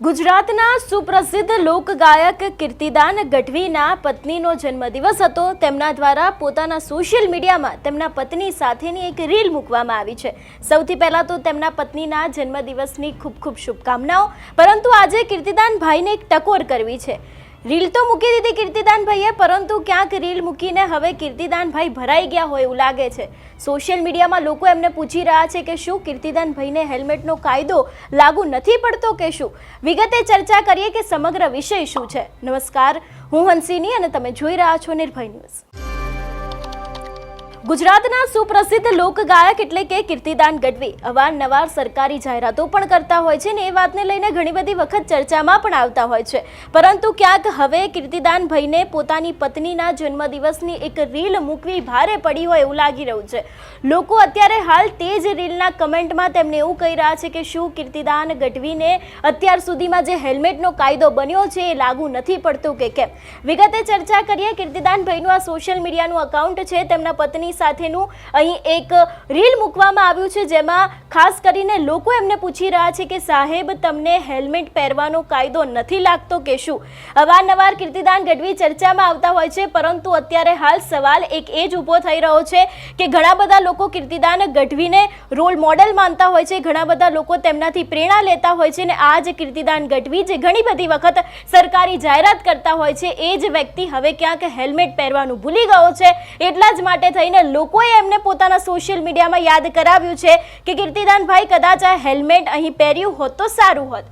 ગુજરાતના સુપ્રસિદ્ધ લોકગાયક કીર્તિદાન ગઢવીના પત્નીનો જન્મદિવસ હતો. તેમના દ્વારા પોતાના સોશિયલ મીડિયામાં તેમના પત્ની સાથેની એક રીલ મૂકવામાં આવી છે. સૌથી પહેલાં તો તેમના પત્નીના જન્મદિવસની ખૂબ ખૂબ શુભકામનાઓ. પરંતુ આજે કીર્તિદાન ભાઈને એક ટકોર કરવી છે. રીલ તો મૂકી દીધી કીર્તિદાનભાઈએ, પરંતુ ક્યાંક રીલ મૂકીને હવે કીર્તિદાન ભાઈ ભરાઈ ગયા હોય એવું લાગે છે. સોશિયલ મીડિયામાં લોકો એમને પૂછી રહ્યા છે કે શું કીર્તિદાન ભાઈને હેલ્મેટનો કાયદો લાગુ નથી પડતો કે શું? વિગતે ચર્ચા કરીએ કે સમગ્ર વિષય શું છે? નમસ્કાર, હું હંસિની અને તમે જોઈ રહ્યા છો નિર્ભય ન્યૂઝ. ગુજરાતના સુપ્રસિદ્ધ લોકગાયક એટલે કે કીર્તિદાન ગઢવી અવારનવાર સરકારી જાહેરાતો પણ કરતા હોય છે ને એ વાતને લઈને ઘણી બધી વખત ચર્ચામાં પણ આવતા હોય છે. પરંતુ ક્યાંક હવે કીર્તિદાન ભાઈને પોતાની પત્નીના જન્મદિવસની એક રીલ મૂકવી ભારે પડી હોય એવું લાગી રહ્યું છે. લોકો અત્યારે હાલ તે જ રીલના કમેન્ટમાં તેમને એવું કહી રહ્યા છે કે શું કીર્તિદાન ગઢવીને અત્યાર સુધીમાં જે હેલ્મેટનો કાયદો બન્યો છે એ લાગુ નથી પડતું કે કેમ? વિગતે ચર્ચા કરીએ, કીર્તિદાન ભાઈનું આ સોશિયલ મીડિયાનું અકાઉન્ટ છે, તેમના પત્ની સાથેનું અહીં એક રીલ મૂકવામાં આવ્યું છે જેમાં ખાસ કરીને લોકો એમને પૂછી રહ્યા છે કે સાહેબ, તમને હેલ્મેટ પહેરવાનો કાયદો નથી લાગતો કે શું? અવારનવાર કીર્તિદાન ગઢવી ચર્ચામાં આવતા હોય છે, પરંતુ અત્યારે હાલ સવાલ એક એ જ ઊભો થઈ રહ્યો છે કે ઘણા બધા લોકો કીર્તિદાન ગઢવીને રોલ મોડેલ માનતા હોય છે, ઘણા બધા લોકો તેમનાથી પ્રેરણા લેતા હોય છે અને આ જ કીર્તિદાન ગઢવી જે ઘણી બધી વખત સરકારી જાહેરાત કરતા હોય છે, એ જ વ્યક્તિ હવે ક્યાંક હેલ્મેટ પહેરવાનું ભૂલી ગયો છે, એટલા જ માટે થઈને લોકોએ એમને પોતાના સોશિયલ મીડિયામાં યાદ કરાવ્યું છે કે કીર્તિદાનભાઈ કદાચ આ હેલ્મેટ અહીં પહેર્યું હોત તો સારું હોત.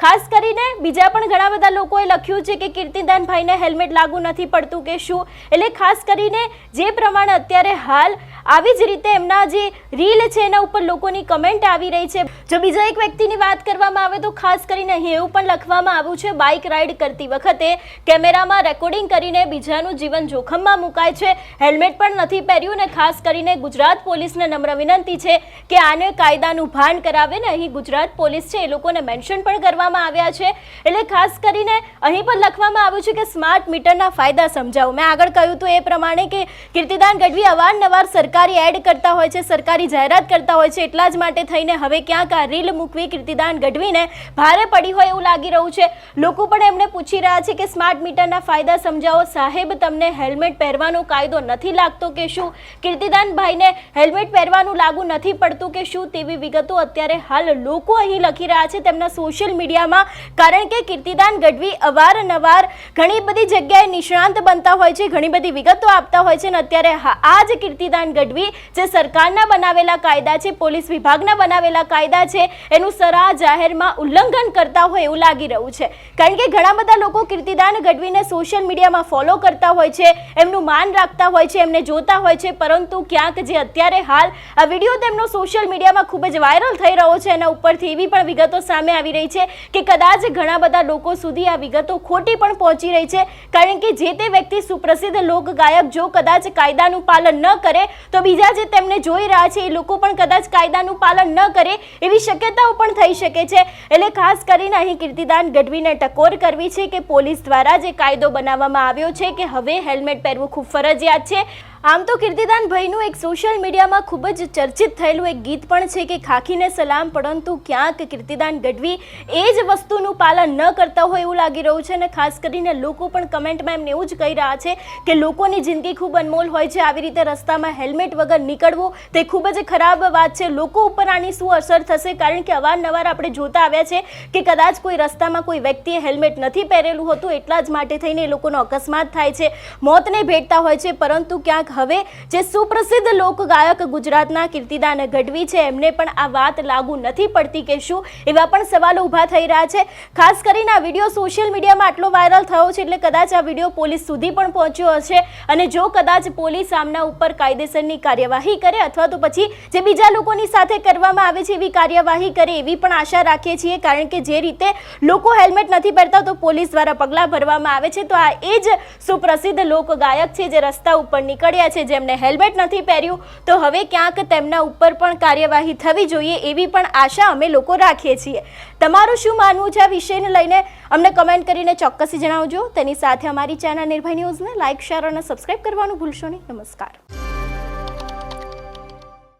ખાસ કરીને બીજા પણ ઘણા બધા લોકોએ લખ્યું છે કે કીર્તિદાનભાઈને હેલ્મેટ લાગુ નથી પડતું કે શું. એટલે ખાસ કરીને જે પ્રમાણે અત્યારે હાલ આવી જ રીતે એમના જે રીલ છે, એના ઉપર લોકોની કમેન્ટ આવી રહી છે. જો બીજા એક વ્યક્તિની વાત કરવામાં આવે તો ખાસ કરીને અહીં એવું પણ લખવામાં આવ્યું છે, બાઇક રાઇડ કરતી વખતે કેમેરામાં રેકોર્ડિંગ કરીને બીજાનું જીવન જોખમમાં મુકાય છે. હેલ્મેટ પણ નથી પહેર્યું ને ખાસ કરીને ગુજરાત પોલીસને નમ્ર વિનંતી છે કે આને કાયદાનું ભાન કરાવે ને અહીં ગુજરાત પોલીસ છે, એ લોકોને મેન્શન પણ કરવામાં આવ્યા છે. એટલે ખાસ કરીને અહીં પણ લખવામાં આવ્યું છે કે સ્માર્ટ મીટરના ફાયદા સમજાવો. મેં આગળ કહ્યું હતું એ પ્રમાણે કે કીર્તિદાન ગઢવી અવારનવાર સરકારી એડ કરતા હોય છે, સરકારી જાહેરાત કરતા હોય છે, એટલા જ માટે થઈને હવે ક્યાંક આ રીલ મૂકવી કીર્તિદાન ગઢવીને ભારે પડી હોય એવું લાગી રહ્યું છે. લોકો પણ એમને પૂછી રહ્યા છે કે સ્માર્ટ મીટરના ફાયદા સમજાવો. સાહેબ, તમને હેલ્મેટ પહેરવાનો કાયદો નથી લાગતો કે શું? કીર્તિદાન ભાઈને હેલ્મેટ પહેરવાનું લાગુ નથી પડતું કે શું? તેવી વિગતો અત્યારે હાલ લોકો અહીં લખી રહ્યા છે તેમના સોશિયલ મીડિયામાં. કારણ કે કીર્તિદાન ગઢવી અવારનવાર ઘણી બધી જગ્યાએ નિષ્ણાંત બનતા હોય છે, ઘણી બધી વિગતો આપતા હોય છે અને અત્યારે આ જ કીર્તિદાન ગઢવી જે સરકારના બનાવેલા કાયદા છે, પોલીસ વિભાગના બનાવેલા કાયદા છે, એનું સરા જાહેરમાં ઉલ્લંઘન કરતા હોય એવું લાગી રહ્યું છે. કારણ કે ઘણા બધા લોકો કીર્તિદાન ગઢવીને સોશિયલ મીડિયામાં ફોલો કરતા હોય છે, એમનું માન રાખતા હોય છે, એમને જોતા હોય છે, પરંતુ ક્યાંક જે અત્યારે હાલ આ વીડિયો તેમનો સોશિયલ મીડિયામાં ખૂબ જ વાયરલ થઈ રહ્યો છે, એના ઉપરથી એવી પણ વિગતો સામે આવી રહી છે કે કદાચ ઘણા બધા લોકો સુધી આ વિગતો ખોટી પણ પહોંચી રહી છે, કારણ કે જે તે વ્યક્તિ સુપ્રસિદ્ધ લોક ગાયક જો કદાચ કાયદાનું પાલન ન કરે તો બીજા જે તેમને જોઈ રહ્યા છે, એ લોકો પણ કદાચ કાયદાનું પાલન ન કરે એવી શક્યતાઓ પણ થઈ શકે છે. એટલે ખાસ કરીને અહીં કીર્તિદાન ગઢવીને ટકોર કરવી છે કે પોલીસ દ્વારા જે કાયદો બનાવવામાં આવ્યો છે કે હવે હેલ્મેટ પહેરવું ખૂબ ફરજિયાત છે. આમ તો કીર્તિદાન ભાઈનું એક સોશિયલ મીડિયામાં ખૂબ જ ચર્ચિત થયેલું એક ગીત પણ છે કે ખાખીને સલામ, પરંતુ ક્યાંક કીર્તિદાન ગઢવી એ જ વસ્તુનું પાલન ન કરતા હોય એવું લાગી રહ્યું છે અને ખાસ કરીને લોકો પણ કમેન્ટમાં એમને એવું જ કહી રહ્યા છે કે લોકોની જિંદગી ખૂબ અનમોલ હોય છે, આવી રીતે રસ્તામાં હેલ્મેટ વગર નીકળવું તે ખૂબ જ ખરાબ વાત છે. લોકો ઉપર આની શું અસર થશે? કારણ કે અવારનવાર આપણે જોતા આવ્યા છે કે કદાચ કોઈ રસ્તામાં કોઈ વ્યક્તિએ હેલ્મેટ નથી પહેરેલું હોતું, એટલા જ માટે થઈને એ લોકોનો અકસ્માત થાય છે, મોતને ભેટતા હોય છે, પરંતુ ક્યાંક હવે જે સુપ્રસિદ્ધ લોકગાયક ગુજરાતના કીર્તિદાન ગઢવી છે, એમને પણ આ વાત લાગુ નથી પડતી કે શું? એવા પણ સવાલો ઊભા થઈ રહ્યા છે. ખાસ કરીને આ વીડિયો સોશિયલ મીડિયામાં આટલો વાયરલ થયો છે, એટલે કદાચ આ વીડિયો પોલીસ સુધી પણ પહોંચ્યો હશે અને જો કદાચ પોલીસ આમના ઉપર કાયદેસરની કાર્યવાહી કરે અથવા તો પછી જે બીજા લોકોની સાથે કરવામાં આવે છે, એવી કાર્યવાહી કરે એવી પણ આશા રાખીએ છીએ, કારણ કે જે રીતે લોકો હેલ્મેટ નથી પહેરતા તો પોલીસ દ્વારા પગલાં ભરવામાં આવે છે. તો આ એ જ સુપ્રસિદ્ધ લોકગાયક છે, જે રસ્તા ઉપર નીકળ્યા છે જેમને હેલ્મેટ નથી પહેર્યું, તો હવે ક્યાંક તેમના ઉપર પણ કાર્યવાહી થવી જોઈએ એવી પણ આશા અમે લોકો રાખીએ છીએ. તમારું શું માનવું છે આ વિષયને લઈને? અમને કમેન્ટ કરીને ચોક્કસથી જણાવજો. તેની સાથે અમારી ચેનલ નિર્ભય ન્યૂઝને લાઇક શેર અને સબસ્ક્રાઇબ કરવાનું ભૂલશો નહીં. નમસ્કાર.